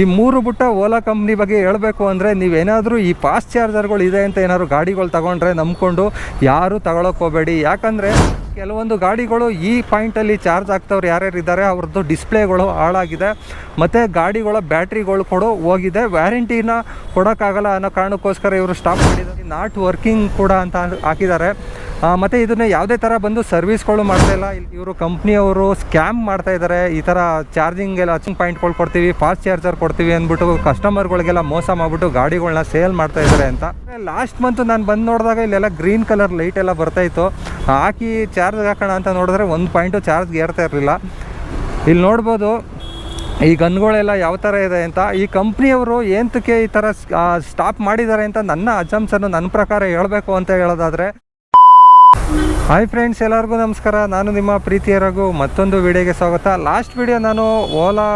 ಈ ಮೂರು ಬುಟ್ಟ ಓಲಾ ಕಂಪ್ನಿ ಬಗ್ಗೆ ಹೇಳಬೇಕು ಅಂದರೆ ನೀವೇನಾದರೂ ಈ ಫಾಸ್ಟ್ ಚಾರ್ಜರ್ಗಳು ಇದೆ ಅಂತ ಏನಾದ್ರು ಗಾಡಿಗಳು ತಗೊಂಡ್ರೆ ನಂಬ್ಕೊಂಡು ಯಾರೂ ತಗೊಳಕ್ಕೆ ಹೋಗಬೇಡಿ. ಯಾಕಂದರೆ ಕೆಲವೊಂದು ಗಾಡಿಗಳು ಈ ಪಾಯಿಂಟಲ್ಲಿ ಚಾರ್ಜ್ ಆಗ್ತವ್ರು ಯಾರ್ಯಾರು ಇದ್ದಾರೆ ಅವ್ರದ್ದು ಡಿಸ್ಪ್ಲೇಗಳು ಹಾಳಾಗಿದೆ. ಮತ್ತು ಗಾಡಿಗಳ ಬ್ಯಾಟ್ರಿಗಳು ಕೂಡ ಹೋಗಿದೆ. ವ್ಯಾರಂಟಿನ ಕೊಡೋಕ್ಕಾಗಲ್ಲ ಅನ್ನೋ ಕಾರಣಕ್ಕೋಸ್ಕರ ಇವರು ಸ್ಟಾಪ್ ಮಾಡಿದ್ದಾರೆ. ನಾಟ್ ವರ್ಕಿಂಗ್ ಕೂಡ ಅಂತ ಹಾಕಿದ್ದಾರೆ. ಮತ್ತು ಇದನ್ನ ಯಾವುದೇ ಥರ ಬಂದು ಸರ್ವಿಸ್ಗಳು ಮಾಡ್ತಾ ಇಲ್ಲ. ಇವರು ಕಂಪ್ನಿಯವರು ಸ್ಕ್ಯಾಮ್ ಮಾಡ್ತಾ ಇದ್ದಾರೆ. ಈ ಥರ ಚಾರ್ಜಿಂಗ್ ಎಲ್ಲ ಅಚಿಂಗ್ ಪಾಯಿಂಟ್ಗಳು ಕೊಡ್ತೀವಿ ಫಾಸ್ಟ್ ಚಾರ್ಜರ್ ಕೊಡ್ತೀವಿ ಅಂದ್ಬಿಟ್ಟು ಕಸ್ಟಮರ್ಗಳಿಗೆಲ್ಲ ಮೋಸ ಮಾಡಿಬಿಟ್ಟು ಗಾಡಿಗಳನ್ನ ಸೇಲ್ ಮಾಡ್ತಾ ಇದ್ದಾರೆ ಅಂತ. ಲಾಸ್ಟ್ ಮಂತ್ ನಾನು ಬಂದು ನೋಡಿದಾಗ ಇಲ್ಲೆಲ್ಲ ಗ್ರೀನ್ ಕಲರ್ ಲೈಟ್ ಎಲ್ಲ ಬರ್ತಾ ಇತ್ತು. ಹಾಕಿ ಚಾರ್ಜ್ ಹಾಕೋಣ ಅಂತ ನೋಡಿದ್ರೆ ಒಂದು ಪಾಯಿಂಟು ಚಾರ್ಜ್ಗೆ ಏರ್ತಾ ಇರಲಿಲ್ಲ. ಇಲ್ಲಿ ನೋಡ್ಬೋದು ಈ ಗನ್ಗಳೆಲ್ಲ ಯಾವ ಥರ ಇದೆ ಅಂತ. ಈ ಕಂಪ್ನಿಯವರು ಏಂತಕ್ಕೆ ಈ ಥರ ಸ್ಟಾಪ್ ಮಾಡಿದ್ದಾರೆ ಅಂತ ನನ್ನ ಅಜಂಪ್ಸನ್ನು ನನ್ನ ಪ್ರಕಾರ ಹೇಳಬೇಕು ಅಂತ ಹೇಳೋದಾದರೆ ಹಾಯ್ ಫ್ರೆಂಡ್ಸ್ ಎಲ್ಲರಿಗೂ ನಮಸ್ಕಾರ. ನಾನು ನಿಮ್ಮ ಪ್ರೀತಿಯ ರಘು. ಮತ್ತೊಂದು ವಿಡಿಯೋಗೆ ಸ್ವಾಗತ. ಲಾಸ್ಟ್ ವಿಡಿಯೋ ನಾನು ಓಲಾ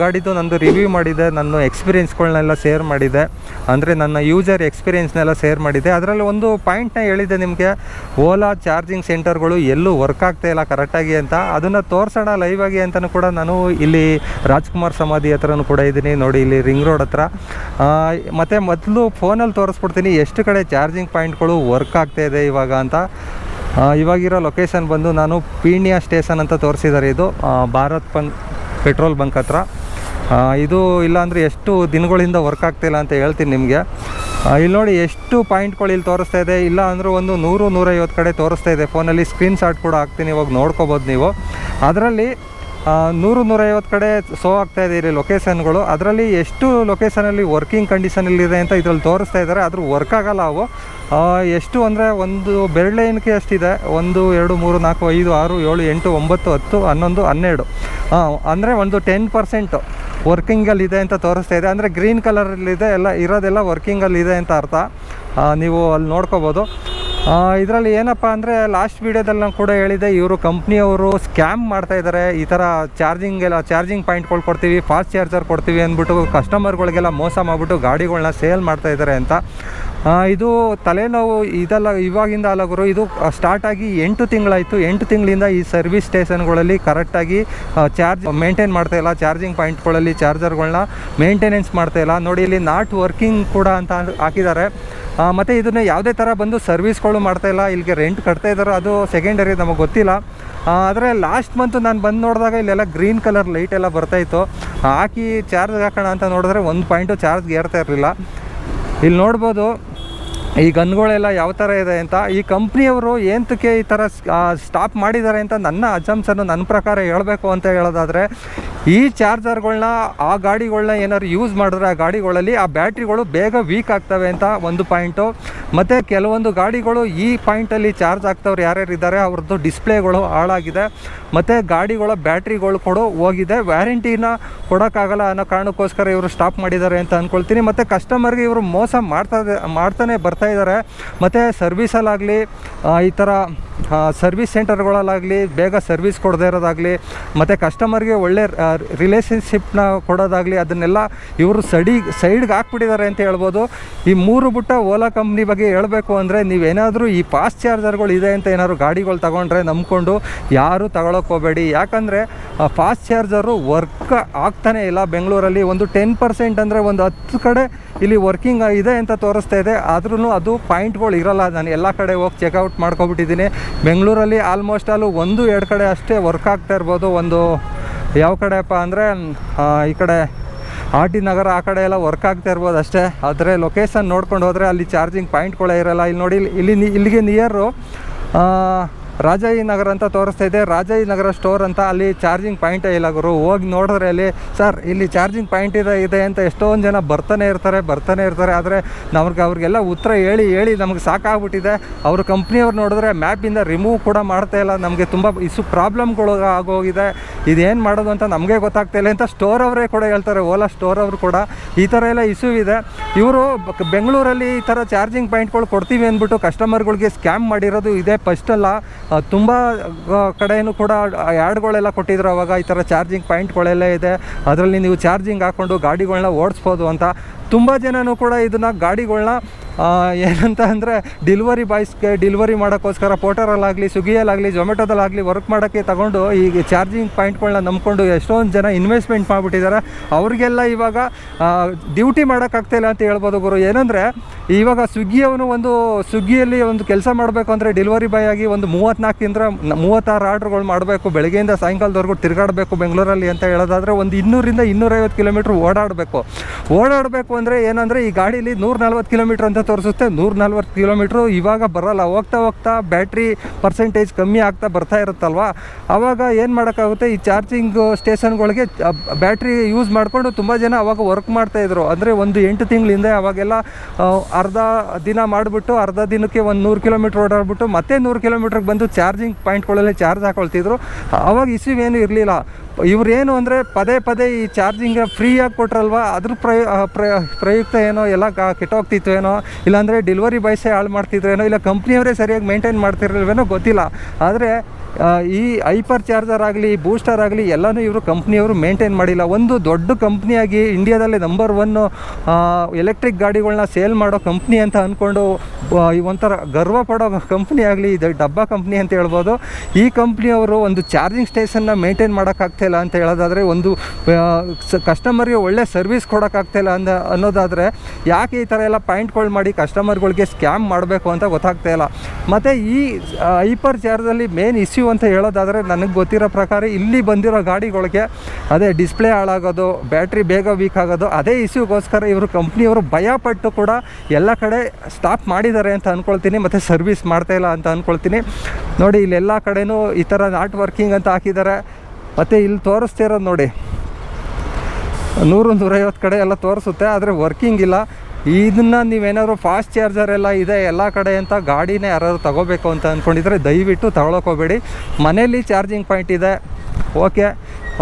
ಗಾಡಿದು ನಂದು ರಿವ್ಯೂ ಮಾಡಿದೆ. ನನ್ನ ಎಕ್ಸ್ಪೀರಿಯೆನ್ಸ್ಗಳನ್ನೆಲ್ಲ ಶೇರ್ ಮಾಡಿದೆ. ಅಂದರೆ ನನ್ನ ಯೂಸರ್ ಎಕ್ಸ್ಪೀರಿಯೆನ್ಸ್ನೆಲ್ಲ ಶೇರ್ ಮಾಡಿದೆ. ಅದರಲ್ಲಿ ಒಂದು ಪಾಯಿಂಟ್ನ ಹೇಳಿದೆ ನಿಮಗೆ. ಓಲಾ ಚಾರ್ಜಿಂಗ್ ಸೆಂಟರ್ಗಳು ಎಲ್ಲೂ ವರ್ಕ್ ಆಗ್ತಾ ಇಲ್ಲ ಕರೆಕ್ಟಾಗಿ ಅಂತ. ಅದನ್ನು ತೋರಿಸೋಣ ಲೈವ್ ಆಗಿ ಅಂತಲೂ ಕೂಡ ನಾನು ಇಲ್ಲಿ ರಾಜ್ಕುಮಾರ್ ಸಮಾಧಿ ಹತ್ರನೂ ಕೂಡ ಇದ್ದೀನಿ. ನೋಡಿ, ಇಲ್ಲಿ ರಿಂಗ್ ರೋಡ್ ಹತ್ರ. ಮತ್ತು ಮೊದಲು ಫೋನಲ್ಲಿ ತೋರಿಸ್ಬಿಡ್ತೀನಿ. ಎಷ್ಟು ಕಡೆ ಚಾರ್ಜಿಂಗ್ ಪಾಯಿಂಟ್ಗಳು ವರ್ಕ್ ಆಗ್ತಾ ಇದೆ ಇವಾಗ ಅಂತ. ಇವಾಗಿರೋ ಲೊಕೇಶನ್ ಬಂದು ನಾನು ಪೀಣ್ಯ ಸ್ಟೇಷನ್ ಅಂತ ತೋರಿಸಿದ್ದಾರೆ ಇದು. ಭಾರತ್ ಪನ್, ಪೆಟ್ರೋಲ್ ಬಂಕ್ ಹತ್ರ. ಇದು ಇಲ್ಲಾಂದರೆ ಎಷ್ಟು ದಿನಗಳಿಂದ ವರ್ಕ್ ಆಗ್ತಿಲ್ಲ ಅಂತ ಹೇಳ್ತೀನಿ ನಿಮಗೆ. ಇಲ್ಲಿ ನೋಡಿ ಎಷ್ಟು ಪಾಯಿಂಟ್ಗಳು ಇಲ್ಲಿ ತೋರಿಸ್ತಾ ಇದೆ. ಇಲ್ಲ ಅಂದರೆ ಒಂದು ನೂರು, ನೂರೈವತ್ತು ಕಡೆ ತೋರಿಸ್ತಾ ಇದೆ. ಫೋನಲ್ಲಿ ಸ್ಕ್ರೀನ್ ಶಾಟ್ ಕೂಡ ಹಾಕ್ತೀನಿ, ಇವಾಗ ನೋಡ್ಕೋಬೋದು ನೀವು. ಅದರಲ್ಲಿ ನೂರು, ನೂರೈವತ್ತು ಕಡೆ ಸೋ ಆಗ್ತಾ ಇದೆ ಇಲ್ಲಿ ಲೊಕೇಶನ್ಗಳು ಅದರಲ್ಲಿ ಎಷ್ಟು ಲೊಕೇಶನಲ್ಲಿ ವರ್ಕಿಂಗ್ ಕಂಡೀಷನಲ್ಲಿದೆ ಅಂತ ಇದರಲ್ಲಿ ತೋರಿಸ್ತಾ ಇದ್ದಾರೆ. ಆದರೂ ವರ್ಕ್ ಆಗಲ್ಲ ಅವು. ಎಷ್ಟು ಅಂದರೆ ಒಂದು ಬೆರಳೆನಿಕೆ ಅಷ್ಟಿದೆ. ಒಂದು, ಎರಡು, ಮೂರು, ನಾಲ್ಕು, ಐದು, ಆರು, ಏಳು, ಎಂಟು, ಒಂಬತ್ತು, ಹತ್ತು, ಹನ್ನೊಂದು, ಹನ್ನೆರಡು. ಹಾಂ ಅಂದರೆ ಒಂದು ಟೆನ್ ಪರ್ಸೆಂಟು ವರ್ಕಿಂಗಲ್ಲಿದೆ ಅಂತ ತೋರಿಸ್ತಾ ಇದೆ. ಅಂದರೆ ಗ್ರೀನ್ ಕಲರಲ್ಲಿದೆ ಎಲ್ಲ ಇರೋದೆಲ್ಲ ವರ್ಕಿಂಗಲ್ಲಿದೆ ಅಂತ ಅರ್ಥ. ನೀವು ಅಲ್ಲಿ ನೋಡ್ಕೋಬೋದು. ಇದರಲ್ಲಿ ಏನಪ್ಪ ಅಂದರೆ ಲಾಸ್ಟ್ ವೀಡಿಯೋದಲ್ಲಿ ನಾನು ಕೂಡ ಹೇಳಿದೆ, ಇವರು ಕಂಪ್ನಿಯವರು ಸ್ಕ್ಯಾಮ್ ಮಾಡ್ತಾ ಇದ್ದಾರೆ ಈ ಥರ ಚಾರ್ಜಿಂಗ್ ಎಲ್ಲ ಚಾರ್ಜಿಂಗ್ ಪಾಯಿಂಟ್ಗಳು ಕೊಡ್ತೀವಿ ಫಾಸ್ಟ್ ಚಾರ್ಜರ್ ಕೊಡ್ತೀವಿ ಅಂದ್ಬಿಟ್ಟು ಕಸ್ಟಮರ್ಗಳಿಗೆಲ್ಲ ಮೋಸ ಮಾಡಿಬಿಟ್ಟು ಗಾಡಿಗಳನ್ನ ಸೇಲ್ ಮಾಡ್ತಾ ಇದ್ದಾರೆ ಅಂತ. ಇದು ತಲೆನೋವು ಇದೆಲ್ಲ ಇವಾಗಿಂದ ಅಲ್ಲ ಗುರು, ಇದು ಸ್ಟಾರ್ಟ್ ಆಗಿ ಎಂಟು ತಿಂಗಳಾಯಿತು. ಎಂಟು ತಿಂಗಳಿಂದ ಈ ಸರ್ವಿಸ್ ಸ್ಟೇಷನ್ಗಳಲ್ಲಿ ಕರೆಕ್ಟಾಗಿ ಚಾರ್ಜ್ ಮೇಂಟೈನ್ ಮಾಡ್ತಾ ಇಲ್ಲ. ಚಾರ್ಜಿಂಗ್ ಪಾಯಿಂಟ್ಗಳಲ್ಲಿ ಚಾರ್ಜರ್ಗಳನ್ನ ಮೇಂಟೆನೆನ್ಸ್ ಮಾಡ್ತಾ ಇಲ್ಲ. ನೋಡಿ, ಇಲ್ಲಿ ನಾಟ್ ವರ್ಕಿಂಗ್ ಕೂಡ ಅಂತ ಹಾಕಿದ್ದಾರೆ. ಮತ್ತು ಇದನ್ನು ಯಾವುದೇ ಥರ ಬಂದು ಸರ್ವಿಸ್ಗಳು ಮಾಡ್ತಾ ಇಲ್ಲ. ಇಲ್ಲಿಗೆ ರೆಂಟ್ ಕಟ್ತಾ ಇದ್ದಾರೋ. ಅದು ಸೆಕೆಂಡರಿ ನಮಗೆ ಗೊತ್ತಿಲ್ಲ. ಆದರೆ ಲಾಸ್ಟ್ ಮಂತು ನಾನು ಬಂದು ನೋಡಿದಾಗ ಇಲ್ಲೆಲ್ಲ ಗ್ರೀನ್ ಕಲರ್ ಲೈಟ್ ಎಲ್ಲ ಬರ್ತಾಯಿತ್ತು ಹಾಕಿ ಚಾರ್ಜ್ ಹಾಕೋಣ ಅಂತ ನೋಡಿದ್ರೆ ಒಂದು ಪಾಯಿಂಟು ಚಾರ್ಜ್ಗೆ ಏರ್ತಾ ಇರಲಿಲ್ಲ. ಇಲ್ಲಿ ನೋಡ್ಬೋದು ಈ ಗನ್ಗಳೆಲ್ಲ ಯಾವ ಥರ ಇದೆ ಅಂತ ಈ ಕಂಪ್ನಿಯವರು ಏಂತಕ್ಕೆ ಈ ಥರ ಸ್ಟಾಪ್ ಮಾಡಿದ್ದಾರೆ ಅಂತ ನನ್ನ ಅಜಂಪ್ಸನ್ನು ನನ್ನ ಪ್ರಕಾರ ಹೇಳಬೇಕು ಅಂತ ಹೇಳೋದಾದರೆ ಈ ಚಾರ್ಜರ್ಗಳನ್ನ ಆ ಗಾಡಿಗಳನ್ನ ಏನಾದ್ರು ಯೂಸ್ ಮಾಡಿದ್ರೆ ಆ ಗಾಡಿಗಳಲ್ಲಿ ಆ ಬ್ಯಾಟ್ರಿಗಳು ಬೇಗ ವೀಕ್ ಆಗ್ತವೆ ಅಂತ ಒಂದು ಪಾಯಿಂಟು. ಮತ್ತು ಕೆಲವೊಂದು ಗಾಡಿಗಳು ಈ ಪಾಯಿಂಟಲ್ಲಿ ಚಾರ್ಜ್ ಆಗ್ತವ್ರು ಯಾರ್ಯಾರು ಇದ್ದಾರೆ, ಅವ್ರದ್ದು ಡಿಸ್ಪ್ಲೇಗಳು ಹಾಳಾಗಿದೆ. ಮತ್ತು ಗಾಡಿಗಳ ಬ್ಯಾಟ್ರಿಗಳು ಕೂಡ ಹೋಗಿದೆ. ವ್ಯಾರಂಟಿನ ಕೊಡೋಕ್ಕಾಗಲ್ಲ ಅನ್ನೋ ಕಾರಣಕ್ಕೋಸ್ಕರ ಇವರು ಸ್ಟಾಪ್ ಮಾಡಿದ್ದಾರೆ ಅಂತ ಅಂದ್ಕೊಳ್ತೀನಿ ಮತ್ತು ಕಸ್ಟಮರ್ಗೆ ಇವರು ಮೋಸ ಮಾಡ್ತಾ ಮಾಡ್ತಾನೆ ಬರ್ತಾ ಇದ್ದಾರೆ. ಮತ್ತು ಸರ್ವಿಸಲ್ಲಾಗಲಿ ಈ ಥರ ಸರ್ವಿಸ್ ಸೆಂಟರ್ಗಳಲ್ಲಾಗಲಿ ಬೇಗ ಸರ್ವಿಸ್ ಕೊಡದೇ ಇರೋದಾಗಲಿ, ಮತ್ತು ಕಸ್ಟಮರ್ಗೆ ಒಳ್ಳೆ ರಿಲೇಷನ್ಶಿಪ್ನ ಕೊಡೋದಾಗಲಿ ಅದನ್ನೆಲ್ಲ ಇವರು ಸಡಿ, ಸೈಡ್ಗೆ ಹಾಕ್ಬಿಟ್ಟಿದ್ದಾರೆ ಅಂತ ಹೇಳ್ಬೋದು. ಈ ಮೂರು ಬುಟ್ಟ ಓಲಾ ಕಂಪ್ನಿ ಬಗ್ಗೆ ಹೇಳಬೇಕು ಅಂದರೆ ನೀವೇನಾದರೂ ಈ ಫಾಸ್ಟ್ ಚಾರ್ಜರ್ಗಳು ಇದೆ ಅಂತ ಏನಾದರೂ ಗಾಡಿಗಳು ತಗೊಂಡ್ರೆ ನಂಬಿಕೊಂಡು ಯಾರೂ ತಗೊಳಕ್ಕೆ ಹೋಗಬೇಡಿ. ಯಾಕಂದರೆ ಫಾಸ್ಟ್ ಚಾರ್ಜರು ವರ್ಕ್ ಆಗ್ತಾನೇ ಇಲ್ಲ ಬೆಂಗಳೂರಲ್ಲಿ. ಒಂದು ಟೆನ್ ಪರ್ಸೆಂಟ್ ಅಂದರೆ ಒಂದು ಹತ್ತು ಕಡೆ ಇಲ್ಲಿ ವರ್ಕಿಂಗ್ ಇದೆ ಅಂತ ತೋರಿಸ್ತಾ ಇದೆ. ಆದ್ರೂ ಅದು ಪಾಯಿಂಟ್ಗಳು ಇರಲ್ಲ. ನಾನು ಎಲ್ಲ ಕಡೆ ಹೋಗಿ ಚೆಕ್ಔಟ್ ಮಾಡ್ಕೊಬಿಟ್ಟಿದ್ದೀನಿ. ಬೆಂಗಳೂರಲ್ಲಿ ಆಲ್ಮೋಸ್ಟ್ ಆಲು ಒಂದು ಎರಡು ಕಡೆ ಅಷ್ಟೇ ವರ್ಕ್ ಆಗ್ತಾ ಇರ್ಬೋದು. ಒಂದು ಯಾವ ಕಡೆಪ್ಪ ಅಂದರೆ ಈ ಕಡೆ ಆರ್ ಟಿ ನಗರ ಆ ಕಡೆ ಎಲ್ಲ ವರ್ಕ್ ಆಗ್ತಾ ಇರ್ಬೋದು ಅಷ್ಟೇ. ಆದರೆ ಲೊಕೇಶನ್ ನೋಡ್ಕೊಂಡು ಹೋದರೆ ಅಲ್ಲಿ ಚಾರ್ಜಿಂಗ್ ಪಾಯಿಂಟ್ಗಳೇ ಇರಲ್ಲ. ಇಲ್ಲಿ ನೋಡಿ, ಇಲ್ಲಿ ಇಲ್ಲಿ ಇಲ್ಲಿಗೆ ನಿಯರು ರಾಜಾಯಿ ನಗರ ಅಂತ ತೋರಿಸ್ತಾ ಇದೆ. ರಾಜಾಯಿ ನಗರ ಸ್ಟೋರ್ ಅಂತ ಅಲ್ಲಿ ಚಾರ್ಜಿಂಗ್ ಪಾಯಿಂಟೇ ಇಲ್ಲ ಗುರು. ಹೋಗಿ ನೋಡಿದ್ರೆ ಅಲ್ಲಿ, ಸರ್, ಇಲ್ಲಿ ಚಾರ್ಜಿಂಗ್ ಪಾಯಿಂಟ್ ಇದೆ ಇದೆ ಅಂತ ಎಷ್ಟೊಂದು ಜನ ಬರ್ತಾನೆ ಇರ್ತಾರೆ ಬರ್ತಾನೆ ಇರ್ತಾರೆ. ಆದರೆ ನಮ್ಗೆ ಅವ್ರಿಗೆಲ್ಲ ಉತ್ತರ ಹೇಳಿ ಹೇಳಿ ನಮ್ಗೆ ಸಾಕಾಗ್ಬಿಟ್ಟಿದೆ. ಅವ್ರ ಕಂಪ್ನಿಯವ್ರು ನೋಡಿದ್ರೆ ಮ್ಯಾಪಿಂದ ರಿಮೂವ್ ಕೂಡ ಮಾಡ್ತಾ ಇಲ್ಲ. ನಮಗೆ ತುಂಬ ಇಸು ಪ್ರಾಬ್ಲಮ್ಗಳು ಆಗೋಗಿದೆ. ಇದೇನು ಮಾಡೋದು ಅಂತ ನಮಗೆ ಗೊತ್ತಾಗ್ತಾ ಇಲ್ಲ ಅಂತ ಸ್ಟೋರ್ ಅವರೇ ಕೂಡ ಹೇಳ್ತಾರೆ. ಓಲಾ ಸ್ಟೋರ್ ಅವರು ಕೂಡ. ಈ ಥರ ಎಲ್ಲ ಇಶ್ಯೂ ಇದೆ. ಇವರು ಬೆಂಗಳೂರಲ್ಲಿ ಈ ಥರ ಚಾರ್ಜಿಂಗ್ ಪಾಯಿಂಟ್ಗಳು ಕೊಡ್ತೀವಿ ಅಂದ್ಬಿಟ್ಟು ಕಸ್ಟಮರ್ಗಳಿಗೆ ಸ್ಕ್ಯಾಮ್ ಮಾಡಿರೋದು ಇದೆ ಫಸ್ಟ್ ಅಲ್ಲ. ತುಂಬ ಕಡೆಯೂ ಕೂಡ ಆ್ಯಡ್ಗಳೆಲ್ಲ ಕೊಟ್ಟಿದ್ರು, ಅವಾಗ ಈ ಥರ ಚಾರ್ಜಿಂಗ್ ಪಾಯಿಂಟ್ಗಳೆಲ್ಲ ಇದೆ. ಅದರಲ್ಲಿ ನೀವು ಚಾರ್ಜಿಂಗ್ ಹಾಕ್ಕೊಂಡು ಗಾಡಿಗಳನ್ನ ಓಡಿಸ್ಬೋದು ಅಂತ ತುಂಬ ಜನನೂ ಕೂಡ ಇದನ್ನು ಗಾಡಿಗಳನ್ನ ಏನಂತ ಅಂದರೆ ಡಿಲಿವರಿ ಬಾಯ್ಸ್ಗೆ ಡಿಲ್ವರಿ ಮಾಡೋಕ್ಕೋಸ್ಕರ ಪೋಟರಲ್ಲಾಗಲಿ ಸ್ವಿಗ್ಗಿಯಲ್ಲಾಗಲಿ ಝೊಮೆಟೊದಲ್ಲಾಗಲಿ ವರ್ಕ್ ಮಾಡೋಕ್ಕೆ ತಗೊಂಡು ಈಗ ಚಾರ್ಜಿಂಗ್ ಪಾಯಿಂಟ್ಗಳನ್ನ ನಂಬ್ಕೊಂಡು ಎಷ್ಟೊಂದು ಜನ ಇನ್ವೆಸ್ಟ್ಮೆಂಟ್ ಮಾಡಿಬಿಟ್ಟಿದ್ದಾರೆ ಅವ್ರಿಗೆಲ್ಲ ಇವಾಗ ಡ್ಯೂಟಿ ಮಾಡೋಕ್ಕಾಗ್ತಾಯಿಲ್ಲ ಅಂತ ಹೇಳ್ಬೋದು ಗುರು. ಏನಂದರೆ, ಇವಾಗ ಸ್ವಿಗ್ಗಿಯವನು ಒಂದು, ಸ್ವಿಗ್ಗಿಯಲ್ಲಿ ಒಂದು ಕೆಲಸ ಮಾಡಬೇಕು ಅಂದರೆ ಡಿಲ್ವರಿ ಬಾಯ್ ಆಗಿ ಒಂದು ಮೂವತ್ತ್ನಾಲ್ಕಿಂದ ಮೂವತ್ತಾರು ಆರ್ಡ್ರ್ಗಳು ಮಾಡಬೇಕು, ಬೆಳಗ್ಗೆಯಿಂದ ಸಾಯಂಕಾಲದವರೆಗೂ ತಿರುಗಾಡಬೇಕು ಬೆಂಗಳೂರಲ್ಲಿ ಅಂತ ಹೇಳೋದಾದರೆ ಒಂದು ಇನ್ನೂರಿಂದ ಇನ್ನೂರೈವತ್ತು ಕಿಲೋಮೀಟ್ರ್ ಓಡಾಡಬೇಕು. ಓಡಾಡಬೇಕು ಅಂದರೆ ಏನಂದರೆ ಈ ಗಾಡೀಲಿ ನೂರ ನಲ್ವತ್ತು ಕಿಲೋಮೀಟ್ರ್ ಅಂತ ತೋರಿಸುತ್ತೆ. ನೂರ ನಲ್ವತ್ತು ಕಿಲೋಮೀಟ್ರು ಇವಾಗ ಬರೋಲ್ಲ. ಹೋಗ್ತಾ ಹೋಗ್ತಾ ಬ್ಯಾಟ್ರಿ ಪರ್ಸೆಂಟೇಜ್ ಕಮ್ಮಿ ಆಗ್ತಾ ಬರ್ತಾ ಇರುತ್ತಲ್ವ? ಆವಾಗ ಏನು ಮಾಡೋಕ್ಕಾಗುತ್ತೆ? ಈ ಚಾರ್ಜಿಂಗ್ ಸ್ಟೇಷನ್ಗಳಿಗೆ ಬ್ಯಾಟ್ರಿ ಯೂಸ್ ಮಾಡಿಕೊಂಡು ತುಂಬ ಜನ ಅವಾಗ ವರ್ಕ್ ಮಾಡ್ತಾಯಿದ್ರು ಅಂದರೆ ಒಂದು ಎಂಟು ತಿಂಗಳಿಂದ ಅವಾಗೆಲ್ಲ ಅರ್ಧ ದಿನ ಮಾಡಿಬಿಟ್ಟು, ಅರ್ಧ ದಿನಕ್ಕೆ ಒಂದು ನೂರು ಕಿಲೋಮೀಟ್ರ್ ಓಡಾಡ್ಬಿಟ್ಟು ಮತ್ತೆ ನೂರು ಕಿಲೋಮೀಟ್ರಿಗೆ ಬಂದು ಚಾರ್ಜಿಂಗ್ ಪಾಯಿಂಟ್ಗಳಲ್ಲಿ ಚಾರ್ಜ್ ಹಾಕೊಳ್ತಿದ್ರು. ಅವಾಗ ಇಸ್ಯೂ ಏನು ಇರಲಿಲ್ಲ. ಇವ್ರೇನು ಅಂದರೆ ಪದೇ ಪದೇ ಈ ಚಾರ್ಜಿಂಗ್ ಫ್ರೀಯಾಗಿ ಕೊಟ್ರಲ್ವ? ಅದ್ರ ಪ್ರಯ ಪ್ರ- ಪ್ರಯುಕ್ತ ಏನೋ ಎಲ್ಲ ಕೆಟ್ಟೋಗ್ತಿತ್ತು ಏನೋ? ಇಲ್ಲಾಂದರೆ ಡೆಲಿವರಿ ಬಾಯ್ಸೇ ಹಾಳು ಮಾಡ್ತಿದ್ರೇನೋ ಇಲ್ಲ, ಕಂಪ್ನಿಯವರೇ ಸರಿಯಾಗಿ ಮೇಂಟೈನ್ ಮಾಡ್ತಿರಲ್ವೇನೋ ಗೊತ್ತಿಲ್ಲ. ಆದರೆ ಈ ಹೈಪರ್ ಚಾರ್ಜರ್ ಆಗಲಿ, ಬೂಸ್ಟರ್ ಆಗಲಿ ಎಲ್ಲನೂ ಇವರು ಕಂಪ್ನಿಯವರು ಮೇಂಟೈನ್ ಮಾಡಿಲ್ಲ. ಒಂದು ದೊಡ್ಡ ಕಂಪ್ನಿಯಾಗಿ ಇಂಡಿಯಾದಲ್ಲಿ ನಂಬರ್ ಒನ್ನು ಎಲೆಕ್ಟ್ರಿಕ್ ಗಾಡಿಗಳನ್ನ ಸೇಲ್ ಮಾಡೋ ಕಂಪ್ನಿ ಅಂತ ಅಂದ್ಕೊಂಡು ಒಂಥರ ಗರ್ವ ಪಡೋ ಕಂಪ್ನಿ ಆಗಲಿ, ಇದು ಡಬ್ಬಾ ಕಂಪ್ನಿ ಅಂತ ಹೇಳ್ಬೋದು, ಈ ಕಂಪ್ನಿಯವರು ಒಂದು ಚಾರ್ಜಿಂಗ್ ಸ್ಟೇಷನ್ನ ಮೇಂಟೈನ್ ಮಾಡೋಕ್ಕಾಗ್ತಾಯಿಲ್ಲ ಅಂತ ಹೇಳೋದಾದರೆ ಒಂದು ಕಸ್ಟಮರ್ಗೆ ಒಳ್ಳೆ ಸರ್ವಿಸ್ ಕೊಡೋಕ್ಕಾಗ್ತಾಯಿಲ್ಲ ಅಂದ, ಅನ್ನೋದಾದರೆ ಯಾಕೆ ಈ ಥರ ಎಲ್ಲ ಪಾಯಿಂಟ್ಗಳು ಮಾಡಿ ಕಸ್ಟಮರ್ಗಳಿಗೆ ಸ್ಕ್ಯಾಮ್ ಮಾಡಬೇಕು ಅಂತ ಗೊತ್ತಾಗ್ತಾ ಇಲ್ಲ. ಮತ್ತು ಈ ಹೈಪರ್ ಚಾರ್ಜಲ್ಲಿ ಮೇನ್ ಇಶ್ಯೂ ಅಂತ ಹೇಳೋದಾದರೆ ನನಗೆ ಗೊತ್ತಿರೋ ಪ್ರಕಾರ ಇಲ್ಲಿ ಬಂದಿರೋ ಗಾಡಿಗಳಿಗೆ ಅದೇ ಡಿಸ್ಪ್ಲೇ ಹಾಳಾಗೋದು ಬ್ಯಾಟ್ರಿ ಬೇಗ ವೀಕ್ ಆಗೋದು, ಅದೇ ಇಶ್ಯೂಗೋಸ್ಕರ ಇವರು ಕಂಪ್ನಿಯವರು ಭಯಪಟ್ಟು ಕೂಡ ಎಲ್ಲ ಕಡೆ ಸ್ಟಾಪ್ ಮಾಡಿದ್ದಾರೆ ಅಂತ ಅಂದ್ಕೊಳ್ತೀನಿ ಮತ್ತು ಸರ್ವಿಸ್ ಮಾಡ್ತಾ ಇಲ್ಲ ಅಂತ ಅಂದ್ಕೊಳ್ತೀನಿ ನೋಡಿ ಇಲ್ಲೆಲ್ಲ ಕಡೆಯೂ ಈ ಥರ ನಾಟ್ ವರ್ಕಿಂಗ್ ಅಂತ ಹಾಕಿದ್ದಾರೆ. ಮತ್ತು ಇಲ್ಲಿ ತೋರಿಸ್ತಿರೋದು ನೋಡಿ. ನೂರು, ನೂರೈವತ್ತು ಕಡೆ ಎಲ್ಲ ತೋರಿಸುತ್ತೆ, ಆದರೆ ವರ್ಕಿಂಗ್ ಇಲ್ಲ. ಇದನ್ನು ನೀವೇನಾದ್ರು ಫಾಸ್ಟ್ ಚಾರ್ಜರ್ ಎಲ್ಲ ಇದೆ ಎಲ್ಲ ಕಡೆ ಅಂತ ಗಾಡಿನೇ ಯಾರಾದ್ರು ತಗೋಬೇಕು ಅಂತ ಅಂದ್ಕೊಂಡಿದ್ರೆ ದಯವಿಟ್ಟು ತಗೊಳಕೋಬೇಡಿ ಮನೇಲಿ ಚಾರ್ಜಿಂಗ್ ಪಾಯಿಂಟ್ ಇದೆ. ಓಕೆ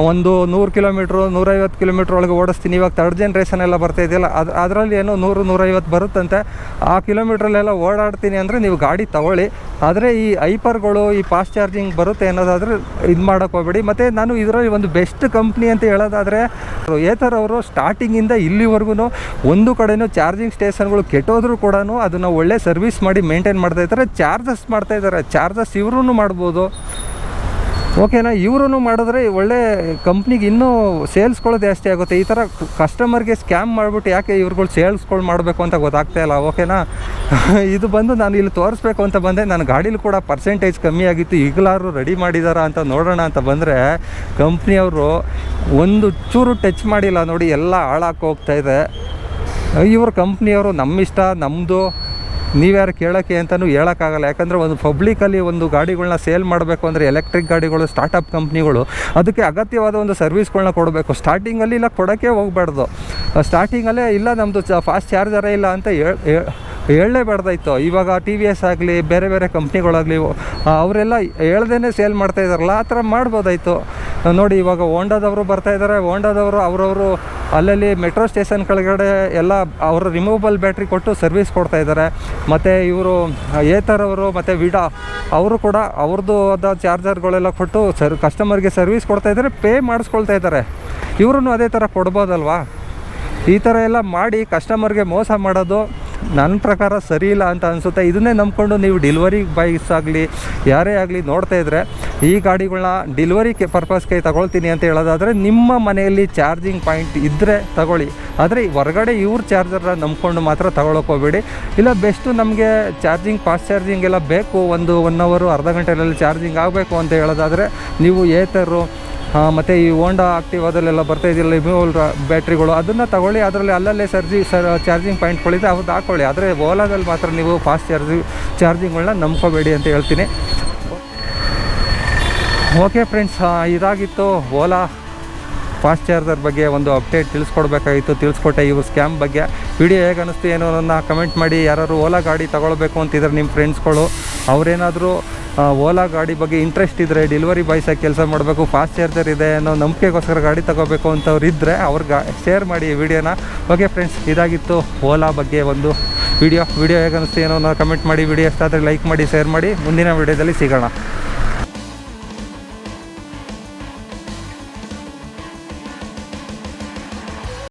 ಒಂದು ನೂರು ಕಿಲೋಮೀಟ್ರು, ನೂರೈವತ್ತು ಕಿಲೋಮೀಟ್ರ್ ಒಳಗೆ ಓಡಿಸ್ತೀನಿ. ಇವಾಗ ತರ್ಡ್ ಜನ್ರೇಷನ್ ಎಲ್ಲ ಬರ್ತಾ ಇದೆಯಲ್ಲ, ಅದು, ಅದರಲ್ಲಿ ಏನೋ ನೂರು, ನೂರೈವತ್ತು ಬರುತ್ತಂತೆ. ಆ ಕಿಲೋಮೀಟ್ರಲ್ಲೆಲ್ಲ ಓಡಾಡ್ತೀನಿ ಅಂದರೆ ನೀವು ಗಾಡಿ ತಗೊಳ್ಳಿ. ಆದರೆ ಈ ಐಪರ್ಗಳು ಈ ಫಾಸ್ಟ್ ಚಾರ್ಜಿಂಗ್ ಬರುತ್ತೆ ಅನ್ನೋದಾದರೆ ಇದು ಮಾಡೋಕೆ ಹೋಗ್ಬೇಡಿ. ಮತ್ತು ನಾನು ಇದರಲ್ಲಿ ಒಂದು ಬೆಸ್ಟ್ ಕಂಪ್ನಿ ಅಂತ ಹೇಳೋದಾದರೆ, ಏತರ್ ಅವರು ಸ್ಟಾರ್ಟಿಂಗಿಂದ ಇಲ್ಲಿವರೆಗೂ ಒಂದು ಕಡೆಯೂ ಚಾರ್ಜಿಂಗ್ ಸ್ಟೇಷನ್ಗಳು ಕೆಟ್ಟೋದ್ರೂ ಕೂಡ ಅದನ್ನು ಒಳ್ಳೆ ಸರ್ವಿಸ್ ಮಾಡಿ ಮೇಂಟೈನ್ ಮಾಡ್ತಾ ಇದ್ದಾರೆ ಚಾರ್ಜಸ್ ಮಾಡ್ತಾ ಇದ್ದಾರೆ. ಚಾರ್ಜಸ್ ಇವ್ರೂ ಮಾಡ್ಬೋದು. ಓಕೆನಾ ಇವ್ರೂ ಮಾಡಿದ್ರೆ ಒಳ್ಳೆ ಕಂಪ್ನಿಗೆ ಇನ್ನೂ ಸೇಲ್ಸ್ಗಳು ಜಾಸ್ತಿ ಆಗುತ್ತೆ. ಈ ಥರ ಕಸ್ಟಮರ್ಗೆ ಸ್ಕ್ಯಾಮ್ ಮಾಡಿಬಿಟ್ಟು ಯಾಕೆ ಇವ್ರುಗಳು ಸೇಲ್ಸ್ಗಳು ಮಾಡಬೇಕು ಅಂತ ಗೊತ್ತಾಗ್ತಾ ಇಲ್ಲ, ಓಕೆನಾ? ಇದು ಬಂದು ನಾನು ಇಲ್ಲಿ ತೋರಿಸ್ಬೇಕು ಅಂತ ಬಂದೆ. ನನ್ನ ಗಾಡೀಲಿ ಕೂಡ ಪರ್ಸೆಂಟೇಜ್ ಕಮ್ಮಿ ಆಗಿತ್ತು. ಈಗಲಾರು ರೆಡಿ ಮಾಡಿದಾರ ಅಂತ ನೋಡೋಣ ಅಂತ ಬಂದರೆ ಕಂಪ್ನಿಯವರು ಒಂದು ಚೂರು ಟಚ್ ಮಾಡಿಲ್ಲ ನೋಡಿ, ಎಲ್ಲ ಹಾಳಾಕೋಗ್ತಾಯಿದೆ ಇವ್ರ ಕಂಪ್ನಿಯವರು ನಮ್ಮಿಷ್ಟ ನಮ್ಮದು ನೀವ್ಯಾರು ಕೇಳೋಕ್ಕೆ ಅಂತಲೂ ಹೇಳೋಕ್ಕಾಗಲ್ಲ. ಯಾಕಂದರೆ ಒಂದು ಪಬ್ಲಿಕಲ್ಲಿ ಒಂದು ಗಾಡಿಗಳನ್ನ ಸೇಲ್ ಮಾಡಬೇಕು ಅಂದರೆ ಎಲೆಕ್ಟ್ರಿಕ್ ಗಾಡಿಗಳು ಸ್ಟಾರ್ಟಪ್ ಕಂಪ್ನಿಗಳು, ಅದಕ್ಕೆ ಅಗತ್ಯವಾದ ಒಂದು ಸರ್ವಿಸ್ಗಳನ್ನ ಕೊಡಬೇಕು. ಸ್ಟಾರ್ಟಿಂಗಲ್ಲಿ ಇಲ್ಲ, ಕೊಡೋಕ್ಕೆ ಹೋಗ್ಬಾರ್ದು. ಸ್ಟಾರ್ಟಿಂಗಲ್ಲೇ ಇಲ್ಲ ನಮ್ಮದು ಫಾಸ್ಟ್ ಚಾರ್ಜರೇ ಇಲ್ಲ ಅಂತ ಹೇಳ್ ಹೇಳ್- ಹೇಳಲೇಬಾರ್ದಾಯ್ತು. ಇವಾಗ ಟಿ ವಿ ಎಸ್ ಆಗಲಿ, ಬೇರೆ ಬೇರೆ ಕಂಪ್ನಿಗಳಾಗಲಿ ಅವರೆಲ್ಲ ಹೇಳ್ದೇ ಸೇಲ್ ಮಾಡ್ತಾ ಇದ್ದಾರಲ್ಲ ಆ ಥರ ಮಾಡ್ಬೋದಾಯಿತು. ನೋಡಿ, ಇವಾಗ ಹೋಂಡಾದವರು ಬರ್ತಾ ಇದ್ದಾರೆ ಹೋಂಡಾದವರು ಅವರವರು ಅಲ್ಲಲ್ಲಿ ಮೆಟ್ರೋ ಸ್ಟೇಷನ್ ಕೆಳಗಡೆ ಎಲ್ಲ ಅವರು ರಿಮೂವಬಲ್ ಬ್ಯಾಟ್ರಿ ಕೊಟ್ಟು ಸರ್ವಿಸ್ ಕೊಡ್ತಾ ಇದ್ದಾರೆ. ಮತ್ತು ಇವರು ಏತರವರು ಮತ್ತು ವಿಡಾ, ಅವರು ಕೂಡ ಅವ್ರದ್ದು ಆದ ಚಾರ್ಜರ್ಗಳೆಲ್ಲ ಕೊಟ್ಟು ಸರ್ ಕಸ್ಟಮರ್ಗೆ ಸರ್ವಿಸ್ ಕೊಡ್ತಾ ಇದ್ದಾರೆ ಪೇ ಮಾಡಿಸ್ಕೊಳ್ತಾ ಇದ್ದಾರೆ. ಇವ್ರೂ ಅದೇ ಥರ ಕೊಡ್ಬೋದಲ್ವಾ? ಈ ಥರ ಎಲ್ಲ ಮಾಡಿ ಕಸ್ಟಮರ್ಗೆ ಮೋಸ ಮಾಡೋದು ನನ್ನ ಪ್ರಕಾರ ಸರಿ ಇಲ್ಲ ಅಂತ ಅನಿಸುತ್ತೆ. ಇದನ್ನೇ ನಂಬಿಕೊಂಡು ನೀವು ಡೆಲಿವರಿ ಬಾಯ್ಸ್ ಆಗಲಿ, ಯಾರೇ ಆಗಲಿ ನೋಡ್ತಾ ಇದ್ದರೆ ಈ ಗಾಡಿಗಳನ್ನ ಡೆಲಿವರಿ ಕೆ ಪರ್ಪಸ್ಗೆ ತಗೊಳ್ತೀನಿ ಅಂತ ಹೇಳೋದಾದರೆ, ನಿಮ್ಮ ಮನೆಯಲ್ಲಿ ಚಾರ್ಜಿಂಗ್ ಪಾಯಿಂಟ್ ಇದ್ದರೆ ತಗೊಳ್ಳಿ. ಆದರೆ ಹೊರಗಡೆ ಇವ್ರ ಚಾರ್ಜರ್ನ ನಂಬ್ಕೊಂಡು ಮಾತ್ರ ಹೋಗಬೇಡಿ. ಇಲ್ಲ, ಬೆಸ್ಟು ನಮಗೆ ಚಾರ್ಜಿಂಗ್, ಫಾಸ್ಟ್ ಚಾರ್ಜಿಂಗ್ ಎಲ್ಲ ಬೇಕು. ಒಂದು ಒನ್ ಅವರು, ಅರ್ಧ ಗಂಟೆಯಲ್ಲಿ ಚಾರ್ಜಿಂಗ್ ಆಗಬೇಕು ಅಂತ ಹೇಳೋದಾದರೆ, ನೀವು ಏತರು ಮತ್ತು ಈ ಹೋಂಡಾ ಆಕ್ಟಿವಾದಲ್ಲೆಲ್ಲ ಬರ್ತಾ ಇದೆಯಲ್ಲ ಇಮೋಲ್ ಬ್ಯಾಟ್ರಿಗಳು, ಅದನ್ನು ತಗೊಳ್ಳಿ, ಅದರಲ್ಲಿ ಅಲ್ಲಲ್ಲೇ ಸರ್ಜಿ, ಸರ್, ಚಾರ್ಜಿಂಗ್ ಪಾಯಿಂಟ್ ಕೊಳಿದ್ರೆ ಅವ್ರದ್ದು ಹಾಕ್ಕೊಳ್ಳಿ ಆದರೆ ಓಲಾದಲ್ಲಿ ಮಾತ್ರ ನೀವು ಫಾಸ್ಟ್ ಚಾರ್ಜಿ ಚಾರ್ಜಿಂಗ್ಗಳನ್ನ ನಂಬ್ಕೋಬೇಡಿ ಅಂತ ಹೇಳ್ತೀನಿ. ಓಕೆ ಫ್ರೆಂಡ್ಸ್ ಇದಾಗಿತ್ತು ಓಲಾ ಫಾಸ್ಟ್ ಚಾರ್ಜರ್ ಬಗ್ಗೆ ಒಂದು ಅಪ್ಡೇಟ್ ತಿಳಿಸ್ಕೊಡ್ಬೇಕಾಗಿತ್ತು. ತಿಳಿಸ್ಕೊಟ್ಟೆ ಇವು ಸ್ಕ್ಯಾಮ್ ಬಗ್ಗೆ. ವಿಡಿಯೋ ಹೇಗೆ ಅನ್ನಿಸ್ತು ಏನೋ ನನ್ನ ಕಮೆಂಟ್ ಮಾಡಿ. ಯಾರು ಓಲಾ ಗಾಡಿ ತಗೊಳ್ಬೇಕು ಅಂತಿದ್ರೆ ನಿಮ್ಮ ಫ್ರೆಂಡ್ಸ್ಗಳು ಅವರೇನಾದರೂ ಓಲಾ ಗಾಡಿ ಬಗ್ಗೆ ಇಂಟ್ರೆಸ್ಟ್ ಇದ್ದರೆ ಡೆಲಿವರಿ ಬಾಯ್ಸಾಗಿ ಕೆಲಸ ಮಾಡಬೇಕು ಫಾಸ್ಟ್ ಚಾರ್ಜರ್ ಇದೆ ಅನ್ನೋ ನಂಬಿಕೆಗೋಸ್ಕರ ಗಾಡಿ ತಗೋಬೇಕು ಅಂತವ್ರು ಇದ್ದರೆ ಅವ್ರಿಗೆ ಶೇರ್ ಮಾಡಿ ವಿಡಿಯೋನ. ಓಕೆ ಫ್ರೆಂಡ್ಸ್ ಇದಾಗಿತ್ತು ಓಲಾ ಬಗ್ಗೆ ಒಂದು ವಿಡಿಯೋ ವಿಡಿಯೋ ಹೇಗೆ ಅನ್ನಿಸ್ತು ಏನೋ ಕಮೆಂಟ್ ಮಾಡಿ, ವಿಡಿಯೋ ಎಷ್ಟಾದರೆ ಲೈಕ್ ಮಾಡಿ ಶೇರ್ ಮಾಡಿ. ಮುಂದಿನ ವಿಡಿಯೋದಲ್ಲಿ ಸಿಗೋಣ.